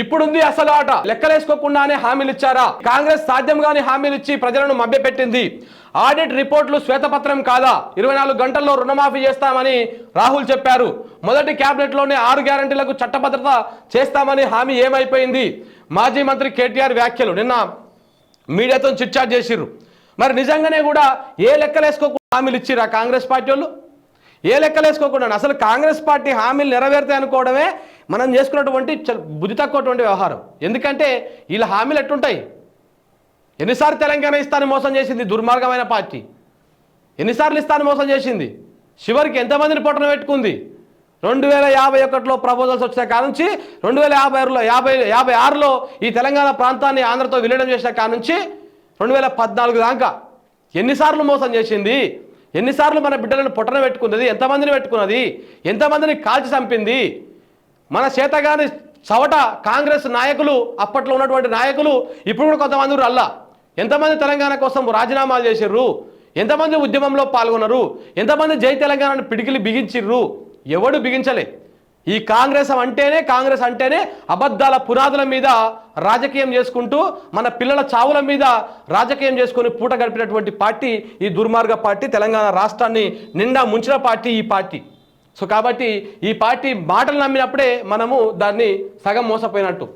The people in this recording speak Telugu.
ఇప్పుడుంది అసలు ఆట లెక్కలేసుకోకుండానే హామీలు ఇచ్చారా కాంగ్రెస్ సాధ్యం కాని హామీలు ఇచ్చి ప్రజలను మభ్యపెట్టింది. ఆడిట్ రిపోర్ట్లు శ్వేతపత్రం కాదా? ఇరవై నాలుగు గంటల్లో రుణమాఫీ చేస్తామని రాహుల్ చెప్పారు. మొదటి క్యాబినెట్లోనే ఆరు గ్యారంటీలకు చట్టభద్రత చేస్తామని హామీ ఏమైపోయింది? మాజీ మంత్రి కేటీఆర్ వ్యాఖ్యలు నిన్న మీడియాతో చిట్చాట్ చేసిర్రు. మరి నిజంగానే కూడా ఏ లెక్కలేసుకోకుండా హామీలు ఇచ్చిరా కాంగ్రెస్ పార్టీ వాళ్ళు? ఏ లెక్కలేసుకోకుండా అసలు కాంగ్రెస్ పార్టీ హామీలు నెరవేరుతాయి అనుకోవడమే మనం చేసుకున్నటువంటి బుద్ధి తక్కువటువంటి వ్యవహారం. ఎందుకంటే వీళ్ళ హామీలు ఎట్టుంటాయి ఎన్నిసార్లు తెలంగాణ ఇస్తాను మోసం చేసింది దుర్మార్గమైన పార్టీ. ఎన్నిసార్లు ఇస్తాను మోసం చేసింది? చివరికి ఎంతమందిని పొట్టన పెట్టుకుంది? రెండు వేల యాభై ఒకటిలో ప్రపోజల్స్ వచ్చిన కాడ నుంచి రెండు వేల యాభై ఆరులో యాభై యాభై ఆరులో ఈ తెలంగాణ ప్రాంతాన్ని ఆంధ్రతో విలీనం చేసిన కాడ నుంచి రెండు వేల పద్నాలుగు దాకా ఎన్నిసార్లు మోసం చేసింది? ఎన్నిసార్లు మన బిడ్డలను పొట్టన పెట్టుకున్నది? ఎంతమందిని పెట్టుకున్నది? ఎంతమందిని కాల్చి చంపింది? మన చేతగాని చవట కాంగ్రెస్ నాయకులు అప్పట్లో ఉన్నటువంటి నాయకులు ఇప్పుడు కూడా కొంతమంది అల్లా. ఎంతమంది తెలంగాణ కోసం రాజీనామాలు చేసిర్రు? ఎంతమంది ఉద్యమంలో పాల్గొన్నారు? ఎంతమంది జై తెలంగాణను పిడికిలి బిగించిర్రు? ఎవడు బిగించలే. ఈ కాంగ్రెస్ అంటేనే కాంగ్రెస్ అంటేనే అబద్ధాల పునాదుల మీద రాజకీయం చేసుకుంటూ మన పిల్లల చావుల మీద రాజకీయం చేసుకుని పూట గడిపినటువంటి పార్టీ ఈ దుర్మార్గ పార్టీ తెలంగాణ రాష్ట్రాన్ని నిండా ముంచిన పార్టీ ఈ పార్టీ. సో కాబట్టి ఈ పార్టీ మాటలు నమ్మినప్పుడే మనము దాన్ని సగం మోసపోయినట్టు.